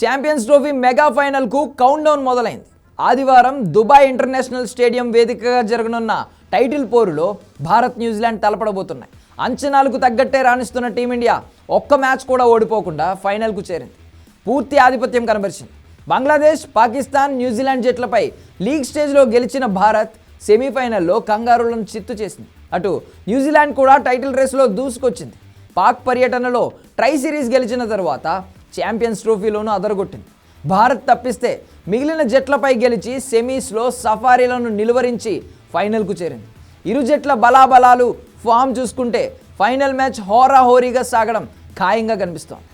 Champions trophy mega ఫైనల్కు countdown మొదలైంది. ఆదివారం దుబాయ్ ఇంటర్నేషనల్ స్టేడియం వేదికగా జరగనున్న టైటిల్ పోరులో భారత్ న్యూజిలాండ్ తలపడబోతున్నాయి. అంచనాలకు తగ్గట్టే రాణిస్తున్న టీమిండియా ఒక్క మ్యాచ్ కూడా ఓడిపోకుండా ఫైనల్కు చేరింది. పూర్తి ఆధిపత్యం కనబరిచింది. బంగ్లాదేశ్ పాకిస్తాన్ న్యూజిలాండ్ జట్లపై లీగ్ స్టేజ్లో గెలిచిన భారత్ సెమీఫైనల్లో కంగారులను చిత్తు చేసింది. అటు న్యూజిలాండ్ కూడా టైటిల్ రేసులో దూసుకొచ్చింది. పాక్ పర్యటనలో ట్రై సిరీస్ గెలిచిన తర్వాత ఛాంపియన్స్ ట్రోఫీలోనూ అదరగొట్టింది. భారత్ తప్పిస్తే మిగిలిన జట్లపై గెలిచి సెమీస్లో సఫారీలను నిలువరించి ఫైనల్కు చేరింది. ఇరు జట్ల బలాబలాలు ఫామ్ చూసుకుంటే ఫైనల్ మ్యాచ్ హోరాహోరీగా సాగడం ఖాయంగా కనిపిస్తోంది.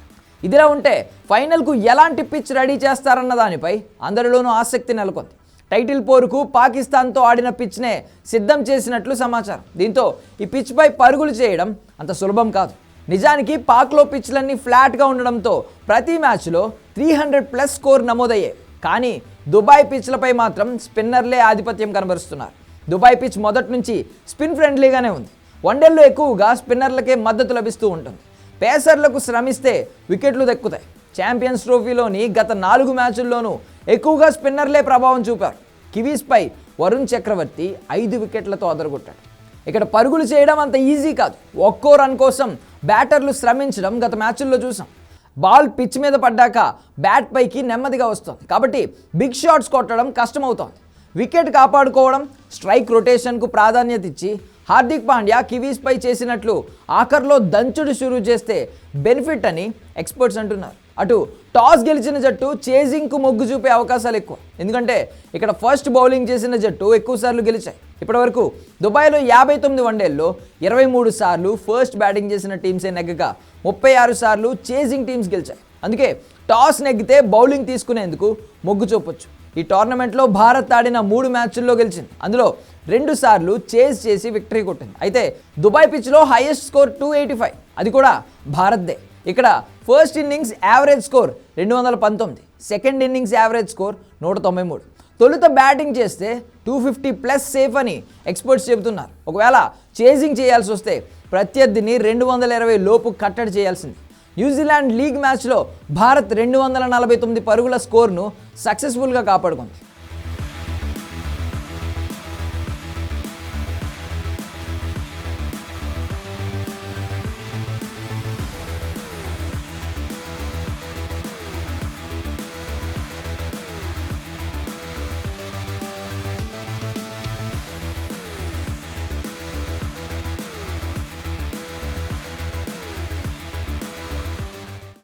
ఇదిలా ఉంటే ఫైనల్కు ఎలాంటి పిచ్ రెడీ చేస్తారన్న దానిపై అందరిలోనూ ఆసక్తి నెలకొంది. టైటిల్ పోరుకు పాకిస్తాన్తో ఆడిన పిచ్నే సిద్ధం చేసినట్లు సమాచారం. దీంతో ఈ పిచ్పై పరుగులు చేయడం అంత సులభం కాదు. నిజానికి పాక్లో పిచ్లన్నీ ఫ్లాట్గా ఉండడంతో ప్రతి మ్యాచ్లో త్రీ హండ్రెడ్ ప్లస్ స్కోర్ నమోదయ్యాయి. కానీ దుబాయ్ పిచ్లపై మాత్రం స్పిన్నర్లే ఆధిపత్యం కనబరుస్తున్నారు. దుబాయ్ పిచ్ మొదటి నుంచి స్పిన్ ఫ్రెండ్లీగానే ఉంది. వన్డేల్లో ఎక్కువగా స్పిన్నర్లకే మద్దతు లభిస్తూ ఉంటుంది. పేసర్లకు శ్రమిస్తే వికెట్లు దక్కుతాయి. ఛాంపియన్స్ ట్రోఫీలోని గత నాలుగు మ్యాచుల్లోనూ ఎక్కువగా స్పిన్నర్లే ప్రభావం చూపారు. కివీస్పై వరుణ్ చక్రవర్తి ఐదు వికెట్లతో అదరగొట్టాడు. ఇక్కడ పరుగులు చేయడం అంత ఈజీ కాదు. ఒక్కో రన్ కోసం బ్యాటర్లు శ్రమించడం గత మ్యాచ్ల్లో చూసాం. బాల్ పిచ్ మీద పడ్డాక బ్యాట్ పైకి నెమ్మదిగా వస్తుంది. కాబట్టి బిగ్ షాట్స్ కొట్టడం కష్టమవుతోంది. వికెట్ కాపాడుకోవడం స్ట్రైక్ రొటేషన్కు ప్రాధాన్యత ఇచ్చి హార్దిక్ పాండ్యా కివీస్పై చేసినట్లు ఆఖర్లో దంచుడు షురూ చేస్తే బెనిఫిట్ అని ఎక్స్పర్ట్స్ అంటున్నారు. అటు టాస్ గెలిచిన జట్టు చేజింగ్కు మొగ్గు చూపే అవకాశాలు ఎక్కువ. ఎందుకంటే ఇక్కడ ఫస్ట్ బౌలింగ్ చేసిన జట్టు ఎక్కువసార్లు గెలిచాయి. ఇప్పటివరకు దుబాయ్లో యాభై తొమ్మిది వన్డేల్లో ఇరవై మూడు సార్లు ఫస్ట్ బ్యాటింగ్ చేసిన టీమ్సే నెగ్గగా ముప్పై ఆరు సార్లు చేజింగ్ టీమ్స్ గెలిచాయి. అందుకే టాస్ నెగ్గితే బౌలింగ్ తీసుకునేందుకు మొగ్గు చూపొచ్చు. ఈ టోర్నమెంట్లో భారత్ ఆడిన మూడు మ్యాచ్ల్లో గెలిచింది. అందులో రెండు సార్లు చేజ్ చేసి విక్టరీ కొట్టింది. అయితే Dubai పిచ్లో highest score two eighty five. అది కూడా భారత్దే. ఇక్కడ ఫస్ట్ ఇన్నింగ్స్ యావరేజ్ స్కోర్ రెండు వందల పంతొమ్మిది. సెకండ్ ఇన్నింగ్స్ యావరేజ్ స్కోర్ నూట తొంభై మూడు. తొలుత బ్యాటింగ్ చేస్తే టూ ఫిఫ్టీ ప్లస్ సేఫ్ అని ఎక్స్పర్ట్స్ చెబుతున్నారు. ఒకవేళ చేజింగ్ చేయాల్సి వస్తే ప్రత్యర్థిని రెండు వందల ఇరవై లోపు కట్టడి చేయాల్సింది. న్యూజిలాండ్ లీగ్ మ్యాచ్లో భారత్ రెండు వందల నలభై తొమ్మిది పరుగుల స్కోర్ను సక్సెస్ఫుల్గా కాపాడుకుంది.